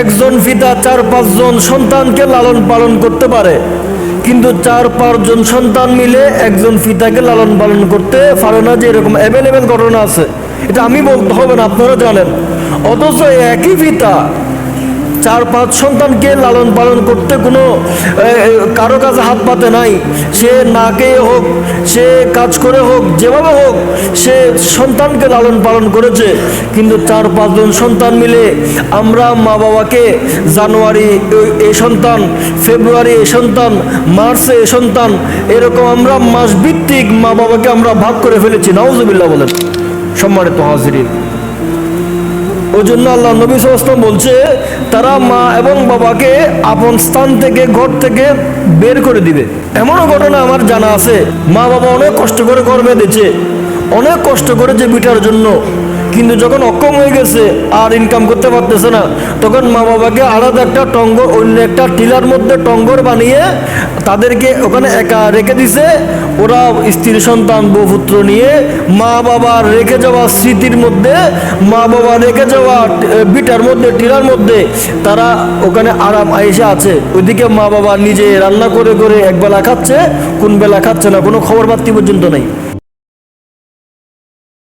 একজন পিতা চার পাঁচজন সন্তানকে লালন পালন করতে পারে, কিন্তু চার পাঁচজন সন্তান মিলে একজন পিতাকে লালন পালন করতে পারে না যে এরকম অ্যাভেলেবেল ঘটনা আছে। এটা আমি বলতে হবে না, আপনারা জানেন। অথচ একই পিতা চার, পাঁচ সন্তানকে লালন পালন করতে কোনো কারও কাছে হাত পাতে নাই। সে না খেয়ে হোক, সে কাজ করে হোক, যেভাবে হোক, সে সন্তানকে লালন পালন করেছে। কিন্তু চার পাঁচজন সন্তান মিলে আমরা মা বাবাকে জানুয়ারি, এ- সন্তান, ফেব্রুয়ারি এ সন্তান, মার্চে এ সন্তান, এরকম আমরা মাস ভিত্তিক মা বাবাকে আমরা ভাগ করে ফেলেছি। নাউজুবিল্লাহ বলেন। সম্মানিত হাজিরিন। ওই জন্য আল্লাহ নবী সাল্লাম বলছে, তারা মা এবং বাবাকে আপন স্থান থেকে, ঘর থেকে বের করে দিবে। এমনও ঘটনা আমার জানা আছে। মা বাবা অনেক কষ্ট করে ঘর বেঁধেছে অনেক কষ্ট করেছে বিটার জন্য কিন্তু যখন অক্ষম হয়ে গেছে, আর ইনকাম করতে পারতেছে না, তখন মা বাবাকে আলাদা একটা টঙ্গর, অন্য একটা টিলার মধ্যে টঙ্গর বানিয়ে তাদেরকে ওখানে একা রেখে দিছে। ওরা স্ত্রী, সন্তান, বউ, পুত্র নিয়ে মা বাবার রেখে যাওয়া স্মৃতির মধ্যে, মা বাবা রেখে যাওয়া বিটার মধ্যে, টিলার মধ্যে তারা ওখানে আরাম আয়েসে আছে। ওইদিকে মা বাবা নিজে রান্না করে করে একবেলা খাচ্ছে কোন বেলা খাচ্ছে না, কোনো খবর বার্তি পর্যন্ত নেই।